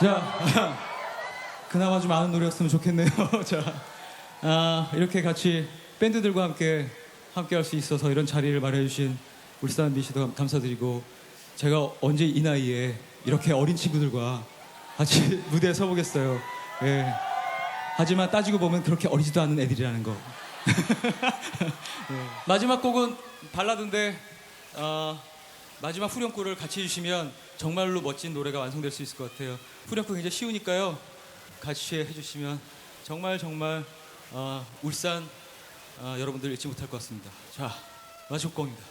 자, 그나마 좀 아는 노래였으면 좋겠네요. 자, 아, 이렇게 같이 밴드들과 함께 함께 할 수 있어서 이런 자리를 마련해 주신 울산 미시도 감사드리고 제가 언제 이 나이에 이렇게 어린 친구들과 같이 무대에 서보겠어요. 예. 하지만 따지고 보면 그렇게 어리지도 않은 애들이라는 거. 예. 마지막 곡은 발라드인데 어, 마지막 후렴구를 같이 해주시면 정말로 멋진 노래가 완성될 수 있을 것 같아요. 후렴구 굉장히 쉬우니까요. 같이 해주시면 정말 정말 어, 울산 어, 여러분들 잊지 못할 것 같습니다. 자, 마지막 곡입니다.